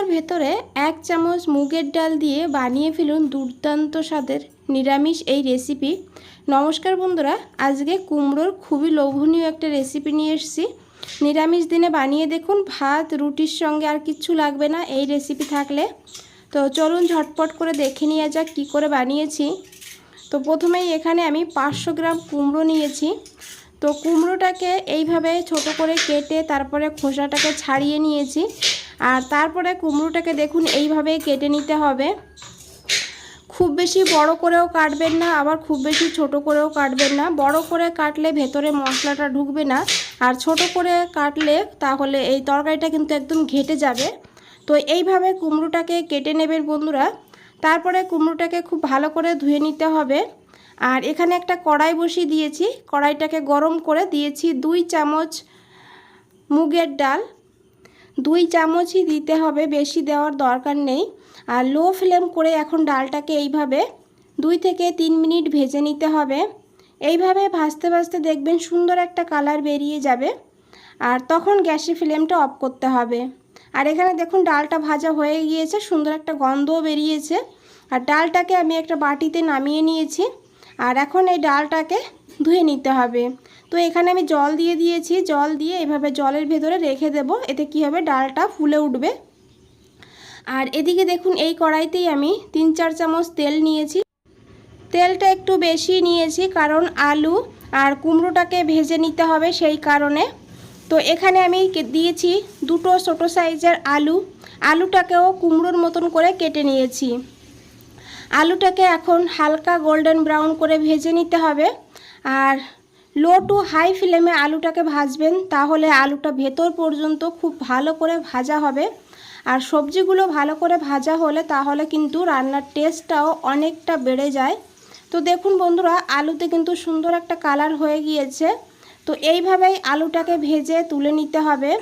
কুমড়োর ভেতরে এক চামচ মুগের ডাল দিয়ে বানিয়ে ফেলুন দুর্দান্ত স্বাদের নিরামিষ এই রেসিপি নমস্কার বন্ধুরা, আজকে কুমড়োর খুবই লোভনীয় একটা রেসিপি নিয়ে এসেছি। নিরামিষ দিনে বানিয়ে দেখুন, ভাত, রুটির সঙ্গে আর কিচ্ছু লাগবে না এই রেসিপি থাকলে। তো চলুন ঝটপট করে দেখে নিয়ে যাক কী করে বানিয়েছি। তো প্রথমেই এখানে আমি পাঁচশো গ্রাম কুমড়ো নিয়েছি। তো কুমড়োটাকে এইভাবে ছোট করে কেটে তারপরে খোসাটাকে ছাড়িয়ে নিয়েছি। আর তারপরে কুমড়োটাকে দেখুন এইভাবে কেটে নিতে হবে। খুব বেশি বড় করেও কাটবেন না, আবার খুব বেশি ছোট করেও কাটবেন না। বড় করে কাটলে ভেতরে মশলাটা ঢুকবে না, আর ছোট করে কাটলে তাহলে এই তরকারিটা কিন্তু একদম ঘেটে যাবে। তো এইভাবে কুমড়োটাকে কেটে নেবেন বন্ধুরা। তারপরে কুমড়োটাকে খুব ভালো করে ধুয়ে নিতে হবে। আর এখানে একটা কড়াই বসিয়ে দিয়েছি। কড়াইটাকে গরম করে দিয়েছি দুই চামচ মুগের ডাল। দুই চামচই দিতে হবে, বেশি দেওয়ার দরকার নেই। আর লো ফ্লেম করে এখন ডালটাকে এইভাবে দুই থেকে তিন মিনিট ভেজে নিতে হবে। এইভাবে ভাজতে ভাজতে দেখবেন সুন্দর একটা কালার বেরিয়ে যাবে। আর তখন গ্যাসের ফ্লেমটা অফ করতে হবে। আর এখানে দেখুন ডালটা ভাজা হয়ে গিয়েছে, সুন্দর একটা গন্ধও বেরিয়েছে। আর ডালটাকে আমি একটা বাটিতে নামিয়ে নিয়েছি। আর এখন এই ডালটাকে ধুয়ে নিতে হবে। তো এখানে আমি জল দিয়ে দিয়েছি, জল দিয়ে এভাবে জলের ভেতরে রেখে দেব, এতে কি হবে? ডালটা ফুলে উঠবে। আর এদিকে দেখুন, এই কড়াইতেই আমি তিন চার চামচ তেল নিয়েছি। তেলটা একটু বেশি নিয়েছি, কারণ আলু আর কুমড়োটাকে ভেজে নিতে হবে সেই কারণে। তো এখানে আমি দিয়েছি দুটো ছোটো সাইজের আলু। আলুটাকেও কুমড়োর মতন করে কেটে নিয়েছি। আলুটাকে এখন হালকা গোল্ডেন ব্রাউন করে ভেজে নিতে হবে। আর লো টু হাই ফ্লেমে আলুটাকে ভাজবেন, তাহলে আলুটা ভেতর পর্যন্ত খুব ভালো করে ভাজা হবে। আর সবজিগুলো ভালো করে ভাজা হলে তাহলে কিন্তু রান্নার টেস্টটাও অনেকটা বেড়ে যায়। তো দেখুন বন্ধুরা, আলুতে কিন্তু সুন্দর একটা কালার হয়ে গিয়েছে। তো এইভাবেই আলুটাকে ভেজে তুলে নিতে হবে।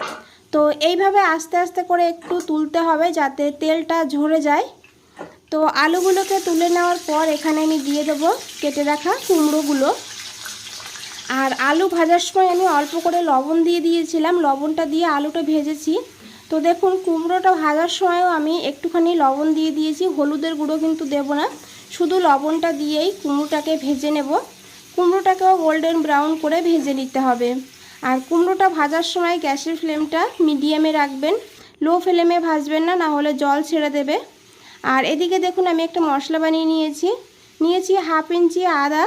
তো এইভাবে আস্তে আস্তে করে একটু তুলতে হবে যাতে তেলটা ঝরে যায়। তো আলুগুলোকে তুলে নেওয়ার পর এখানে আমি দিয়ে দেবো কেটে রাখা কুমড়োগুলো। আর আলু ভাজার সময় আমি অল্প করে লবণ দিয়ে দিয়েছিলাম। লবণটা দিয়ে আলুটা ভেজেছি। তো দেখুন, কুমড়োটা ভাজার সময়ও আমি একটুখানি লবণ দিয়ে দিয়েছি। হলুদের গুঁড়ো কিন্তু দেব না। শুধু লবণটা দিয়েই কুমড়োটাকে ভেজে নেব। কুমড়োটাকেও গোল্ডেন ব্রাউন করে ভেজে নিতে হবে। আর কুমড়োটা ভাজার সময় গ্যাসের ফ্লেমটা মিডিয়ামে রাখবেন। লো ফ্লেমে ভাজবেন না না হলে জল ছেড়ে দেবে। আর এদিকে দেখুন, আমি একটা মশলা বানিয়ে নিয়েছি। নিয়েছি হাফ ইঞ্চি আদা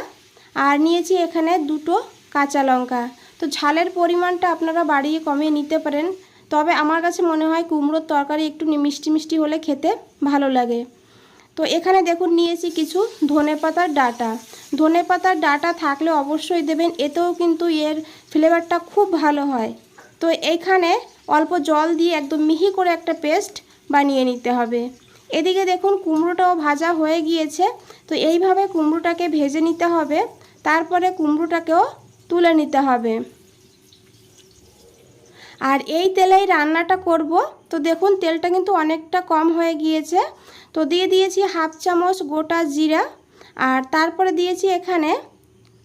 আর নিয়েছি এখানে দুটো কাঁচা লঙ্কা। তো ঝালের পরিমাণটা আপনারা বাড়িয়ে কমিয়ে নিতে পারেন। তবে আমার কাছে মনে হয় কুমড়োর তরকারি একটু মিষ্টি মিষ্টি হলে খেতে ভালো লাগে। তো এখানে দেখুন নিয়েছি কিছু ধনে পাতার ডাটা। ধনে পাতার ডাটা থাকলে অবশ্যই দেবেন, এতেও কিন্তু এর ফ্লেভারটা খুব ভালো হয়। তো এখানে অল্প জল দিয়ে একদম মিহি করে একটা পেস্ট বানিয়ে নিতে হবে। এদিকে দেখুন কুমড়োটাও ভাজা হয়ে গিয়েছে। তো এইভাবে কুমড়োটাকে ভেজে নিতে হবে। তারপরে কুমড়োটাকেও তুলে নিতে হবে। আর এই তেলেই রান্নাটা করব। তো দেখুন, তেলটা কিন্তু অনেকটা কম হয়ে গিয়েছে। তো দিয়ে দিয়েছি হাফ চামচ গোটা জিরা। আর তারপরে দিয়েছি এখানে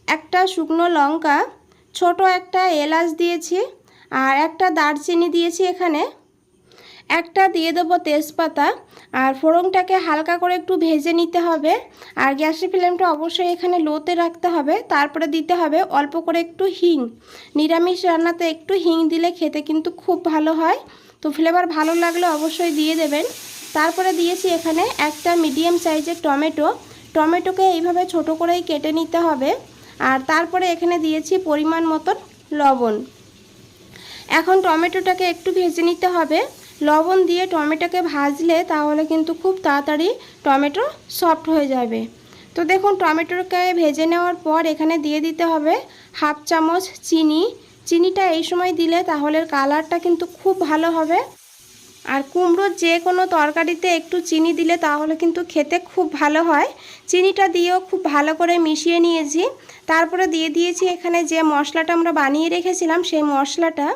একটা শুকনো লঙ্কা। ছোট একটা এলাচ দিয়েছি। আর একটা দারচিনি দিয়েছি এখানে। একটা দিয়ে দেবো তেজপাতা আর ফোড়নটাকে হালকা করে একটু ভেজে নিতে হবে। আর গ্যাসের ফ্লেমটা অবশ্যই এখানে লোতে রাখতে হবে। তারপরে দিতে হবে অল্প করে একটু হিং। নিরামিষ রান্নাতে একটু হিং দিলে খেতে কিন্তু খুব ভালো হয়। তো ফ্লেভার ভালো লাগলে অবশ্যই দিয়ে দেবেন। তারপরে দিয়েছি এখানে একটা মিডিয়াম সাইজের টমেটো। টমেটোকে এইভাবে ছোট করেই কেটে নিতে হবে। আর তারপরে এখানে দিয়েছি পরিমাণ মতন লবণ। এখন টমেটোটাকে একটু ভেজে নিতে হবে। লবণ দিয়ে টমেটোকে ভাজলে তাহলে কিন্তু খুব তাড়াতাড়ি টমেটো সফট হয়ে যাবে। তো দেখুন, টমেটোকে ভেজে নেওয়ার পর এখানে দিয়ে দিতে হবে হাফ চামচ চিনি। চিনিটা এই সময় দিলে তাহলে কালারটা কিন্তু খুব ভালো হবে। আর কুমড়োর যে কোনো তরকারিতে একটু চিনি দিলে তাহলে কিন্তু খেতে খুব ভালো হয়। চিনিটা দিয়েও খুব ভালো করে মিশিয়ে নিয়েছি। তারপরে দিয়ে দিয়েছি এখানে যে মশলাটা আমরা বানিয়ে রেখেছিলাম সেই মশলাটা।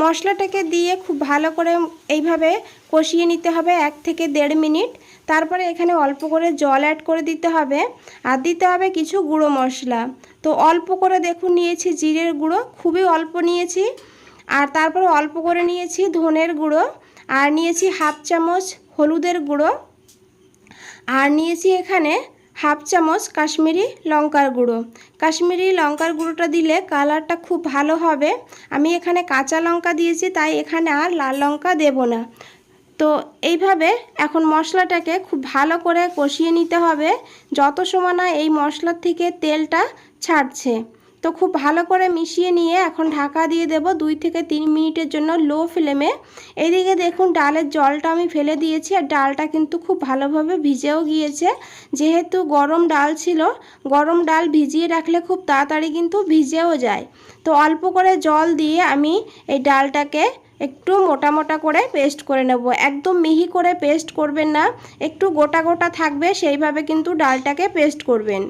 মশলাটাকে দিয়ে খুব ভালো করে এইভাবে কষিয়ে নিতে হবে এক থেকে দেড় মিনিট। তারপরে এখানে অল্প করে জল অ্যাড করে দিতে হবে। আর দিতে হবে কিছু গুঁড়ো মশলা। তো অল্প করে দেখুন নিয়েছি জিরের গুঁড়ো, খুবই অল্প নিয়েছি। আর তারপরে অল্প করে নিয়েছি ধনের গুঁড়ো। আর নিয়েছি হাফ চামচ হলুদের গুঁড়ো। আর নিয়েছি এখানে হাফ চামচ কাশ্মীরি লঙ্কার গুঁড়ো। কাশ্মীরি লঙ্কার গুঁড়োটা দিলে কালারটা খুব ভালো হবে। আমি এখানে কাঁচা লঙ্কা দিয়েছি, তাই এখানে আর লাল লঙ্কা দেব না। তো এইভাবে এখন মশলাটাকে খুব ভালো করে কষিয়ে নিতে হবে। যত সময় না এই মশলার থেকে তেলটা ছাড়ছে। তো খুব ভালো করে মিশিয়ে নিয়ে এখন ঢাকা দিয়ে দেব দুই থেকে তিন মিনিটের জন্য লো ফ্লেমে। এইদিকে দেখুন ডালের জলটা আমি ফেলে দিয়েছি আর ডালটা কিন্তু খুব ভালোভাবে ভিজেও গিয়েছে। যেহেতু গরম ডাল ছিল, গরম ডাল ভিজিয়ে রাখলে খুব তাড়াতাড়ি কিন্তু ভিজেও যায়। তো অল্প করে জল দিয়ে আমি এই ডালটাকে একটু মোটা মোটা করে পেস্ট করে নেব। একদম মিহি করে পেস্ট করবেন না, একটু গোটা গোটা থাকবে, সেইভাবে কিন্তু ডালটাকে পেস্ট করবেন।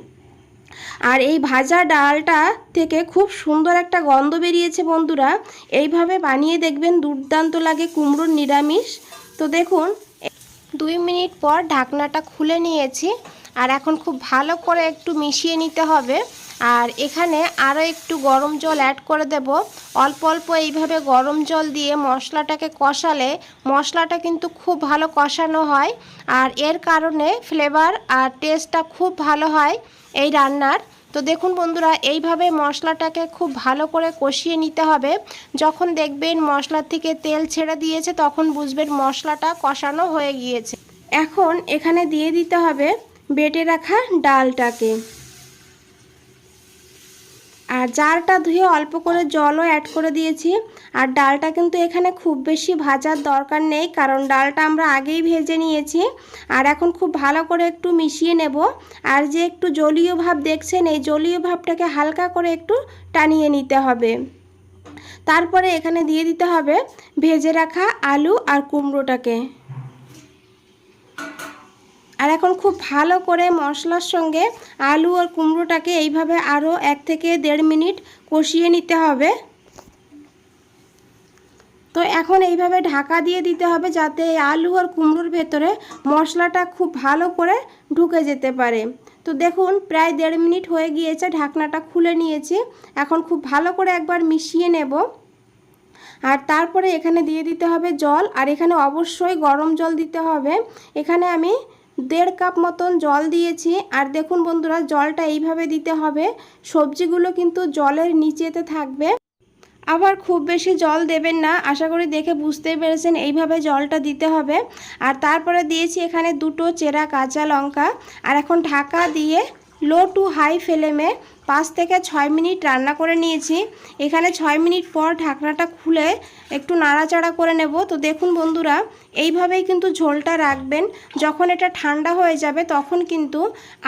আর এই ভাজা ডালটা থেকে খুব সুন্দর একটা গন্ধ বেরিয়েছে বন্ধুরা। এইভাবে বানিয়ে দেখবেন, দুর্দান্ত লাগে কুমড়োর নিরামিষ। তো দেখুন, দুই মিনিট পর ঢাকনাটা খুলে নিয়েছি। আর এখন খুব ভালো করে একটু মিশিয়ে নিতে হবে। আর এখানে আরও একটু গরম জল অ্যাড করে দেব। অল্প অল্প এইভাবে গরম জল দিয়ে মশলাটাকে কষালে মশলাটা কিন্তু খুব ভালো কষানো হয়। আর এর কারণে ফ্লেভার আর টেস্টটা খুব ভালো হয়। এই রান্নার। তো দেখুন বন্ধুরা, এইভাবে মশলাটাকে খুব ভালো করে কষিয়ে নিতে হবে। যখন দেখবেন মশলার থেকে তেল ছেড়ে দিয়েছে, তখন বুঝবেন মশলাটা কষানো হয়ে গিয়েছে। এখন এখানে দিয়ে দিতে হবে বেটে রাখা ডালটাকে। আর জারটা ধুয়ে অল্প করে জলও অ্যাড করে দিয়েছি। আর ডালটা কিন্তু এখানে খুব বেশি ভাজার দরকার নেই, কারণ ডালটা আমরা আগেই ভেজে নিয়েছি। আর এখন খুব ভালো করে একটু মিশিয়ে নেব। আর যে একটু জলীয় ভাব দেখছেন, এই জলীয় ভাবটাকে হালকা করে একটু টানিয়ে নিতে হবে। তারপরে এখানে দিয়ে দিতে হবে ভেজে রাখা আলু আর কুমড়োটাকে। আর এখন খুব ভালো করে মশলার সঙ্গে আলু আর কুমড়োটাকে এইভাবে আরও এক থেকে দেড় মিনিট কষিয়ে নিতে হবে। তো এখন এইভাবে ঢাকা দিয়ে দিতে হবে যাতে আলু আর কুমড়োর ভেতরে মশলাটা খুব ভালো করে ঢুকে যেতে পারে। তো দেখুন, প্রায় দেড় মিনিট হয়ে গিয়েছে, ঢাকনাটা খুলে নিয়েছি। এখন খুব ভালো করে একবার মিশিয়ে নেব। আর তারপরে এখানে দিয়ে দিতে হবে জল, আর এখানে অবশ্যই গরম জল দিতে হবে। এখানে আমি দেড় কাপ মতন জল দিয়েছি। আর দেখুন বন্ধুরা, জলটা এইভাবে দিতে হবে। সবজিগুলো কিন্তু জলের নিচেতে থাকবে। আবার খুব বেশি জল দেবেন না। আশা করি দেখে বুঝতেই পেরেছেন, এইভাবে জলটা দিতে হবে। আর তারপরে দিয়েছি এখানে দুটো চেরা কাঁচা লঙ্কা। আর এখন ঢাকা দিয়ে লো টু হাই ফ্লেমে পাঁচ থেকে ছয় মিনিট রান্না করে নিয়েছি। এখানে ছয় মিনিট পর ঢাকনাটা খুলে একটু নাড়াচাড়া করে নেব। তো দেখুন বন্ধুরা, এইভাবেই কিন্তু ঝোলটা রাখবেন। যখন এটা ঠান্ডা হয়ে যাবে, তখন কিন্তু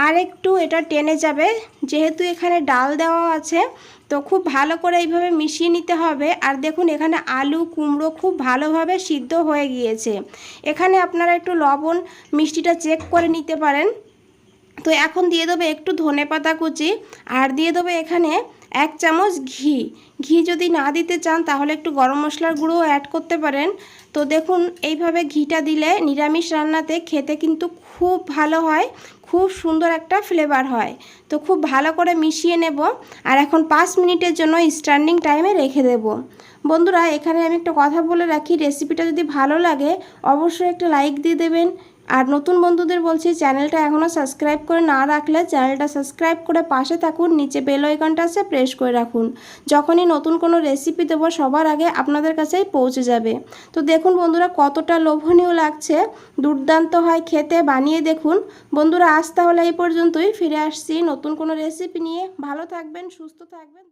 আর একটু এটা টেনে যাবে। যেহেতু এখানে ডাল দেওয়া আছে, তো খুব ভালো করে এইভাবে মিশিয়ে নিতে হবে। আর দেখুন, এখানে আলু, কুমড়ো খুব ভালোভাবে সিদ্ধ হয়ে গিয়েছে। এখানে আপনারা একটু লবণ, মিষ্টিটা চেক করে নিতে পারেন। তো এখন দিয়ে দেবো একটু ধনে পাতা কুচি, আর দিয়ে দেবো এখানে এক চামচ ঘি। ঘি যদি না দিতে চান তাহলে একটু গরম মশলার গুঁড়ো অ্যাড করতে পারেন। তো দেখুন, এইভাবে ঘিটা দিলে নিরামিষ রান্নাতে খেতে কিন্তু খুব ভালো হয়, খুব সুন্দর একটা ফ্লেভার হয়। তো খুব ভালো করে মিশিয়ে নেব, আর এখন পাঁচ মিনিটের জন্য স্ট্যান্ডিং টাইমে রেখে দেব। বন্ধুরা, এখানে আমি একটা কথা বলে রাখি রেসিপিটা যদি ভালো লাগে, অবশ্যই একটা লাইক দিয়ে দেবেন। আর নতুন বন্ধুদের বলছি, চ্যানেলটা এখনও সাবস্ক্রাইব করে না রাখলে চ্যানেলটা সাবস্ক্রাইব করে পাশে থাকুন, নিচে বেল আইকনটা আছে প্রেস করে রাখুন। যখনই নতুন কোনো রেসিপি দেবো, সবার আগে আপনাদের কাছেই পৌঁছে যাবে। তো দেখুন বন্ধুরা, কতটা লোভনীয় লাগছে। দুর্দান্ত হয় খেতে, বানিয়ে দেখুন। বন্ধুরা, আজ তাহলে এই পর্যন্তই। ফিরে আসছি নতুন কোনো রেসিপি নিয়ে। ভালো থাকবেন, সুস্থ থাকবেন।